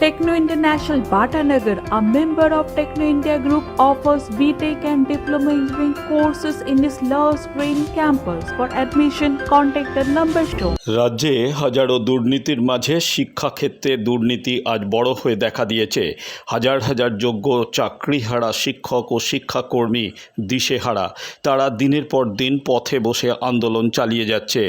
Techno International Bhatanagar, a member of Techno India Group, offers BTEC and Diploma Engineering courses in its Love Green campus. For admission, contact the number shown. রাজ্যে হাজারো দুর্নীতির মাঝে শিক্ষাক্ষেত্রে দুর্নীতি আজ বড় হয়ে দেখা দিয়েছে হাজার হাজার যোগ্য চাকরিহারা শিক্ষক ও শিক্ষাকর্মী দিশেহারা তারা দিনের পর দিন পথে বসে আন্দোলন চালিয়ে যাচ্ছে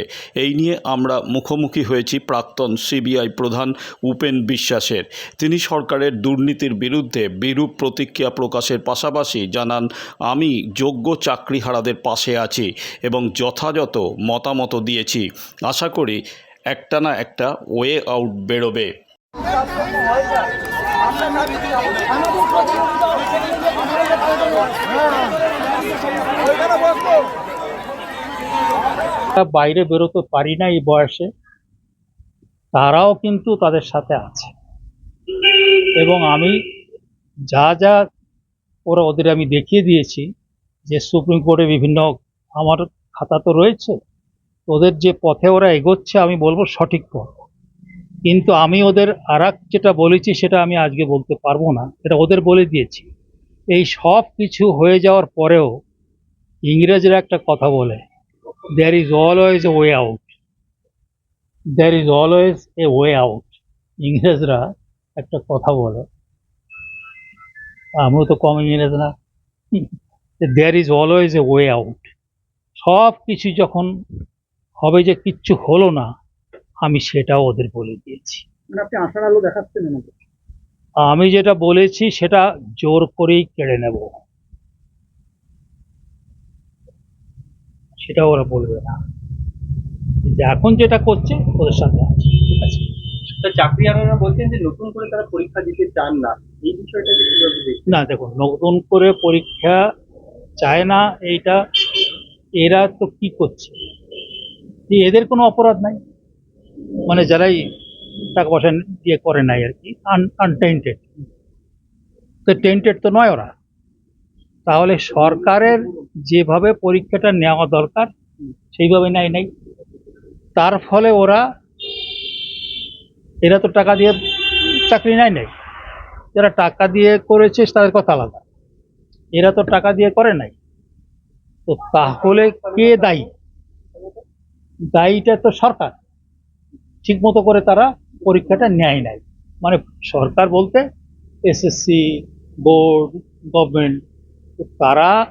এই নিয়ে আমরা মুখোমুখি হয়েছি প্রাক্তন সিবিআই প্রধান উপেন বিশ্বাসের তিনি সরকারের দুর্নীতির বিরুদ্ধে বিরূপ প্রতিক্রিয়া প্রকাশের পাশাপাশি জানান, আমি যোগ্য চাকরিহারাদের পাশে আছি এবং যথাযথ মতামত দিয়েছি। আশা করি একটা না একটা ওয়ে আউট বেরোবে। বাইরে বেরোতে পারি না এই বয়সে। তারাও কিন্তু তাদের সাথে আছে। এবং আমি যা যা ওরা ওদের আমি দেখিয়ে দিয়েছি যে সুপ্রিম কোর্টে বিভিন্ন আমার খাতা তো রয়েছে, ওদের যে পথে ওরা এগোচ্ছে আমি বলব সঠিক পথ কিন্তু আমি ওদের আর যেটা বলেছি সেটা আমি আজকে বলতে পারব না, এটা ওদের বলে দিয়েছি এই সব কিছু হয়ে যাওয়ার পরেও ইংরেজরা একটা কথা বলে, there is always a way out. There is always a way out ইংরেজরা একটা কথা বলে। আমিও তো কম ইংরেজ না। There is always a way out সব কিছু যখন হবে যে কিচ্ছু হলো না আমি সেটাও ওদের বলে দিয়েছি। মানে আপনি আশার আলো দেখাচ্ছেন আমি যেটা বলেছি সেটা জোর করেই কেড়ে নেব। সেটা ওরা বলবে না। এখন যেটা করছে ওদের সাথে আছে ঠিক আছে। চাকরি আনারা বলছেন যে নতুন করে তারা পরীক্ষা দিতে চান না। এই বিষয়টা না, দেখুন, নতুন করে পরীক্ষা চায় না এইটা, এরা তো কি করছে? এদের কোনো অপরাধ নাই। মানে যারাই টাকা পয়সা দিয়ে করে নাই আর কি আনটেন্টেড তো টেন্টেড তো নয় ওরা। তাহলে সরকারের যেভাবে পরীক্ষাটা নেওয়া দরকার, সেইভাবে নেয় নাই। তার ফলে ওরা এরা তো টাকা দিয়ে চাকরি নেয় নাই। যারা টাকা দিয়ে করেছে তাদের কথা আলাদা। এরা তো টাকা দিয়ে করে নাই। তো তাহলে কে দায়ী? দায়ীটা তো সরকার। ঠিক মতো করে তারা পরীক্ষাটা নেয় নাই। মানে সরকার বলতে এসএসসি বোর্ড গভর্নমেন্ট তারা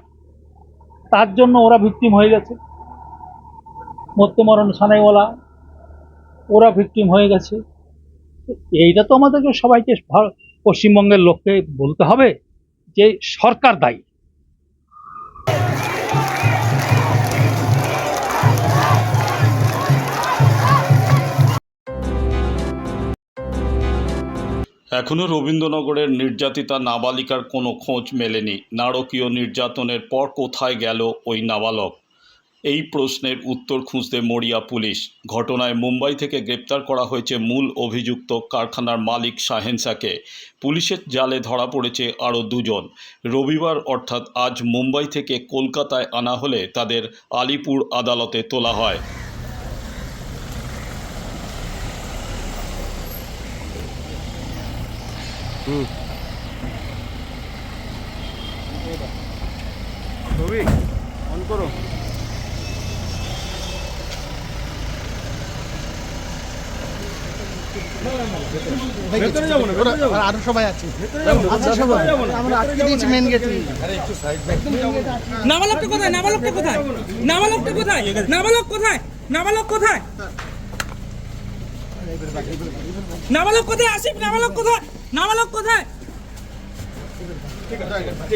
তার জন্য ওরা ভিকটিম হয়ে গেছে। মরতে মরণ সানাইওয়ালা, ওরা ভিকটিম হয়ে গেছে। এইটা তো আমাদেরকে সবাইকে পশ্চিমবঙ্গের লোককে বলতে হবে যে সরকার দায়ী। এখনও রবীন্দ্রনগরের নির্যাতিতা নাবালিকার কোনো খোঁজ মেলেনি। নারকীয় নির্যাতনের পর কোথায় গেল ওই নাবালক? এই প্রশ্নের উত্তর খুঁজতে মরিয়া পুলিশ। ঘটনায় মুম্বাই থেকে গ্রেপ্তার করা হয়েছে মূল অভিযুক্ত কারখানার মালিক শাহেনসাকে পুলিশের জালে ধরা পড়েছে আরও দুজন। রবিবার অর্থাৎ আজ মুম্বাই থেকে কলকাতায় আনা হলে তাদের আলিপুর আদালতে তোলা হয়। করো। আরও সবাই আছে। ভেতরে যাব না, আছে ভেতরে সবাই। যাব না, আমরা আটকে দিয়েছি মেন গেটে নাবালকটা কোথায়? নাবালকটা কোথায়? নাবালকটা কোথায়? নাবালক কোথায়? নাবালক কোথায়? নাবালক কোথায়? আসিফ নাবালক কোথায়? নাবালক কোথায়?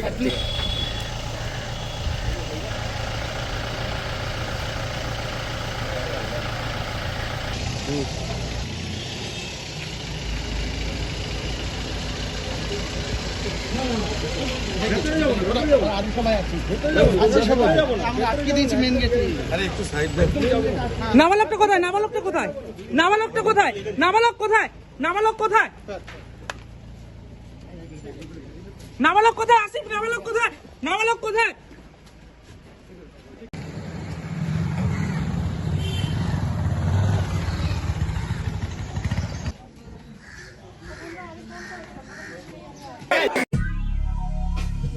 আছে। সবাই আমরা আটকে দিয়েছি মেন গেটে নাবালকটা কোথায়? নাবালকটা কোথায়? নাবালকটা কোথায়? নাবালক কোথায়? নাবালক কোথায়? নাবালক কোথায়? আসিফ, নাবালক কোথায়? নাবালক কোথায়?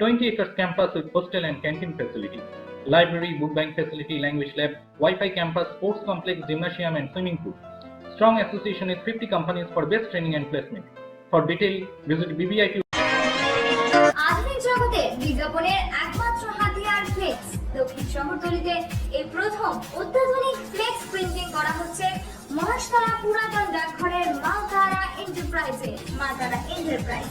20 acres campus with hostel and canteen facilities, library, book bank facility, language lab, Wi-Fi campus, sports complex, gymnasium, and swimming pool. Strong association with 50 companies for best training and placement. For detail, visit BBIT আধুনিক জগতে বিজ্ঞাপনের একমাত্র হাতিয়ার flakes দক্ষিণ শহরতলিতে মহাশতলা পুরাতন ডাকঘরের মালতারা এন্টারপ্রাইজে মালতারা enterprise